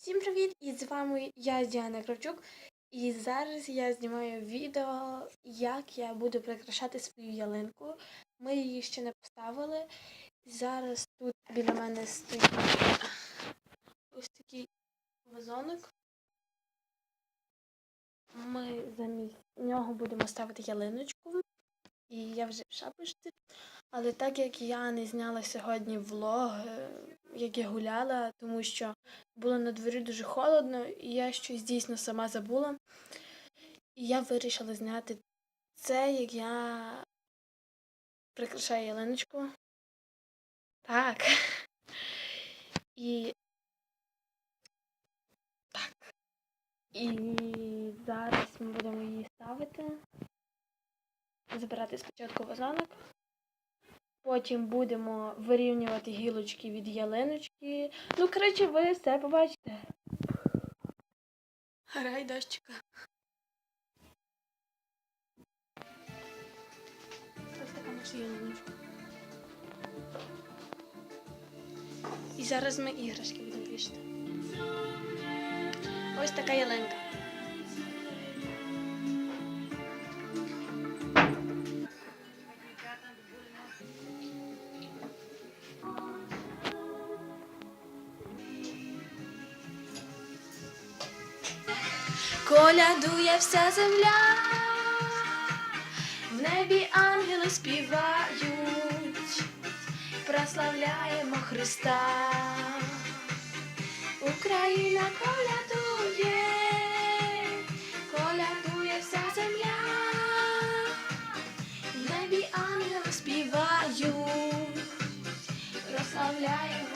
Всім привіт! І з вами я Діана Кравчук. І зараз я знімаю відео, як я буду прикрашати свою ялинку. Ми її ще не поставили. Зараз тут біля мене стоїть ось такий вазонок. Ми замість нього будемо ставити ялиночку. І я вже в шапочці. Але так як я не зняла сьогодні влог, е, як я гуляла, тому що було на дворі дуже холодно, і я щось дійсно сама забула. І я вирішила зняти це, як я прикрашаю ялиночку. Так. І. Так. І зараз ми будемо її ставити. Забирати спочатку вазонок. Потім будемо вирівнювати гілочки від ялиночки. Ну, коротше, ви все побачите. Грай дощика. Ось така наша. І зараз ми іграшки будемо вішати. Ось така ялинка. Колядує вся земля, в небі ангели співають, прославляємо Христа. Україна колядує, колядує вся земля, в небі ангели співають, прославляємо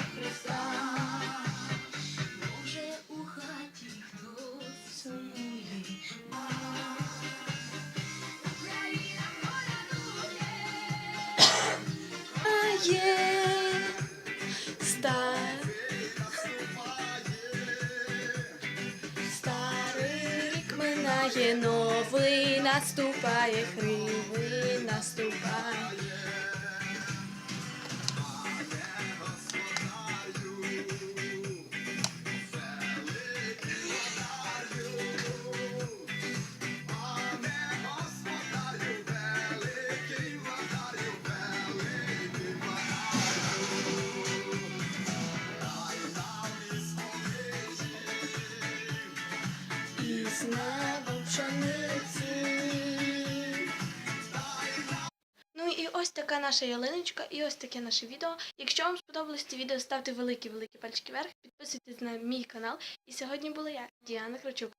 колядує, стар. Старий рік новий наступає, кривий наступає. Ну і ось така наша ялиночка, і ось таке наше відео. Якщо вам сподобалось це відео, ставте великі-великі пальчики вверх, підписуйтесь на мій канал. І сьогодні була я, Діана Крачук.